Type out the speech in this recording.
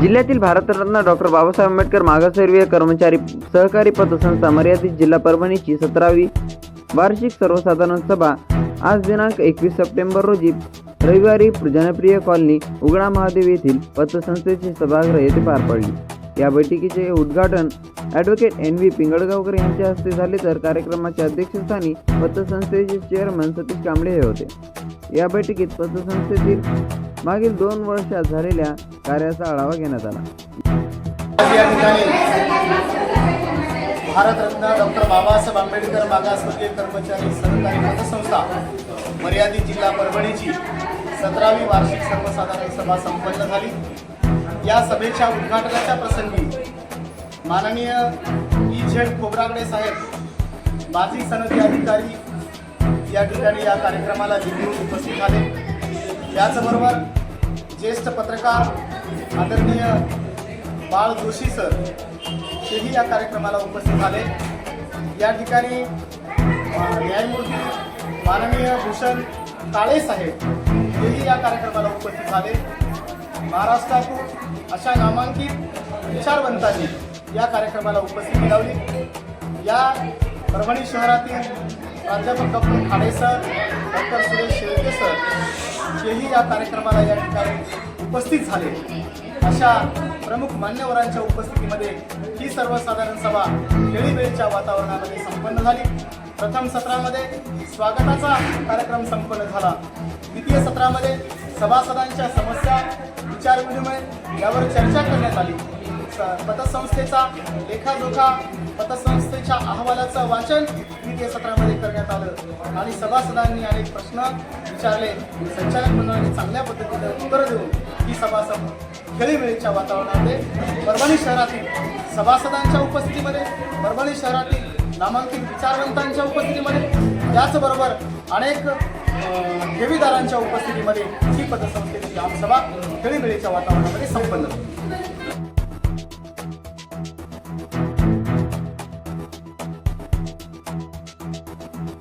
जिल्ह्यातील भारतरत्न डॉक्टर बाबासाहेब आंबेडकर मागासवर्गीय कर्मचारी सहकारी पतसंस्था मर्यादित जिल्हा परभणीची सतरावी वार्षिक सर्वसाधारण सभा आज दिनांक एकवीस सप्टेंबर रोजी रविवारी जनप्रिय कॉलनी उगडा महादेव येथील पतसंस्थेचे सभागृह येथे पार पडली. या बैठकीचे उद्घाटन ॲडव्होकेट एन व्ही पिंगळगावकर यांच्या हस्ते झाले तर कार्यक्रमाच्या अध्यक्षस्थानी पतसंस्थेचे चेअरमन सतीश कांबळे हे होते. या बैठकीत पतसंस्थेतील मागील दोन वर्षात झालेल्या कार्याचा आढावा घेण्यात आला. या ठिकाणी भारतरत्न डॉक्टर बाबासाहेब आंबेडकर मागासवर्गीय कर्मचारी सहकारी पतसंस्था मर्यादित जिल्हा परभणीची सतरावी वार्षिक सर्वसाधारण सभा संपन्न झाली. या सभेच्या उद्घाटनाच्या प्रसंगी माननीय ई झेड खोबरागडे साहेब माजी सनदी अधिकारी या ठिकाणी या कार्यक्रमाला जिंकून उपस्थित झाले. त्याचबरोबर ज्येष्ठ पत्रकार आदरणीय बाळ जोशी सर तेही या कार्यक्रमाला उपस्थित झाले. या ठिकाणी न्यायमूर्ती माननीय भूषण काळे साहेब हेही या कार्यक्रमाला उपस्थित झाले. महाराष्ट्रातून अशा नामांकित विचारवंतांनी या कार्यक्रमाला उपस्थिती लावली या परभणी शहरातील प्राध्यापक doctor Khade sir doctor Suresh Shelke sir हेही या कार्यक्रमाला या ठिकाणी उपस्थित झाले. अशा प्रमुख मान्यवरांच्या उपस्थितीमध्ये ही सर्वसाधारण सभा खेळीमेळीच्या वातावरणामध्ये संपन्न झाली. प्रथम सत्रामध्ये स्वागताचा कार्यक्रम संपन्न झाला. द्वितीय सत्रामध्ये सभासदांच्या समस्या विचारविनिमय यावर चर्चा करण्यात आली. पतसंस्थेचा लेखाजोखा त्यांच्या अहवालाचं वाचन द्वितीय सत्रामध्ये करण्यात आलं. आणि सभासदांनी अनेक प्रश्न विचारले. संचालक मंडळाने चांगल्या पद्धतीने उत्तरं देऊन ही सभा सं खेळीमेळीच्या वातावरणामध्ये परभणी शहरातील सभासदांच्या उपस्थितीमध्ये परभणी शहरातील नामांकित विचारवंतांच्या उपस्थितीमध्ये त्याचबरोबर अनेक ठेवीदारांच्या उपस्थितीमध्ये ही पतसंस्थेची आमसभा खेळीमेळीच्या वातावरणामध्ये संपन्न